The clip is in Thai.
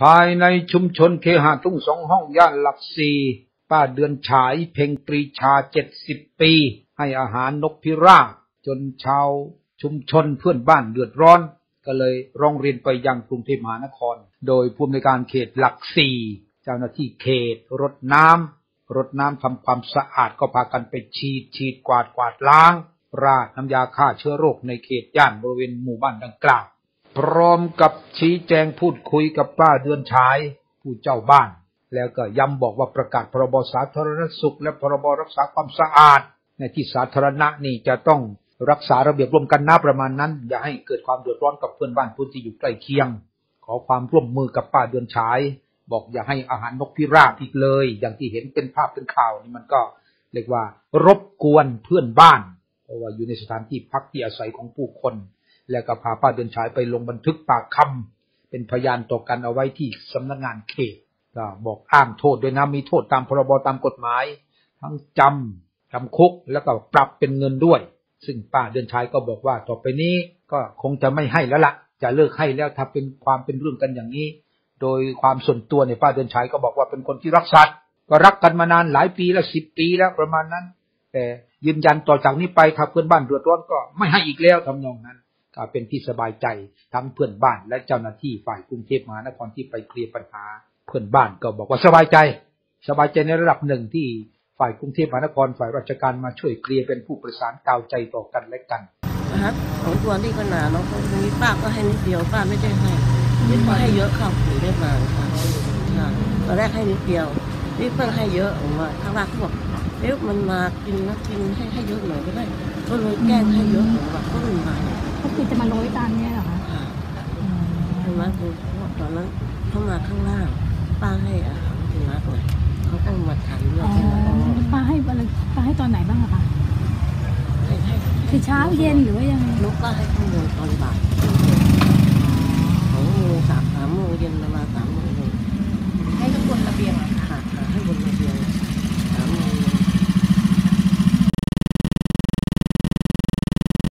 ภายในชุมชนเคหะทุ่งสองห้องย่านหลักสี่ป้าเดือนฉายเพ่งปรีชาเจ็ดสิบปี ให้อาหารนกพิราบจนชาวชุมชนเพื่อนบ้านเดือดร้อน ก็เลยร้องเรียนไปยังกรุงเทพมหานคร โดยผู้อำนวยการเขตหลักสี่เจ้าหน้าที่เขตรดน้ำรดน้ำทำความสะอาดก็พากันไปฉีดฉีดกวาดกวาดล้าง ราดน้ำยาฆ่าเชื้อโรคในเขตย่านบริเวณหมู่บ้านดังกล่าว พร้อมกับชี้แจงพูดคุยกับป้าเดือนฉายผู้เจ้าบ้าน แล้วก็ย้ำบอกว่าประกาศพรบสาธารณสุข และพรบรักษาความสะอาด ในที่สาธารณะนี่จะต้องรักษาระเบียบร่วมกันนะประมาณนั้น อย่าให้เกิดความเดือดร้อนกับเพื่อนบ้านผู้ที่อยู่ใกล้เคียง ขอความร่วมมือกับป้าเดือนฉาย บอกอย่าให้อาหารนกพิราบอีกเลย อย่างที่เห็นเป็นภาพเป็นข่าวนี่มันก็เรียกว่ารบกวนเพื่อนบ้านเพราะว่าอยู่ในสถานที่พักที่อาศัยของผู้คน แล้วก็พาป้าเดินฉายไปลงบันทึกปากคำเป็นพยานต่อกันเอาไว้ที่สำนักงานเขตก็บอกอ้างโทษด้วยนะมีโทษตามพรบตามกฎหมาย ทั้งจำจำคุกแล้วก็ปรับเป็นเงินด้วย ซึ่งป้าเดินชายก็บอกว่าต่อไปนี้ก็คงจะไม่ให้แล้วละ่ะ จะเลิกให้แล้วถ้าเป็นความเป็นเรื่องกันอย่างนี้ โดยความส่วนตัวเนี่ยป้าเดินชายก็บอกว่าเป็นคนที่รักสัตว์ก็รักกันมานานหลายปีแล้วสิบปีแล้วประมาณนั้น แต่ยืนยันต่อจากนี้ไปถ้าเพื่อนบ้านเดือดร้อนก็ไม่ให้อีกแล้วทำนองนั้น ก็เป็นที่สบายใจทั้งเพื่อนบ้านและเจ้าหน้าที่ฝ่ายกรุงเทพมหานครที่ไปเคลียร์ปัญหา เพื่อนบ้านก็บอกว่าสบายใจ สบายใจในระดับหนึ่งที่ฝ่ายกรุงเทพมหานครฝ่ายราชการมาช่วยเคลียร์เป็นผู้ประสานกาวใจต่อกันและกันนะฮะของตัวนี่ก็หนาเนาะคนนี้ป้าก็ให้นิดเดียวป้าไม่ได้ให้นี่พอให้เยอะเข้าถึงได้มาค่ะตอนแรกให้นิดเดียว นี่เพิ่งให้เยอะออกมาข้างล่างเขาบอกเอ๊ะมันมากินนะกินให้ให้เยอะหน่อยก็ได้ก็เลยแกล้งให้เยอะออกมาก็เลยมาก็คือจะมาโรยตามเนี่ยเหรอคะค่ะใช่ไหมคือตอนนั้นเขามาข้างล่างป้าให้อาหารสุนัขเลยเขาก็มาทานเรื่ออ๋งอให้เราป้าให้วันละป้าให้ตอนไหนบ้างอะคะให้ให้คือเช้าเย็นหรือว่ายังไงลูกก็ให้ข้างบนตอนบ่ายอ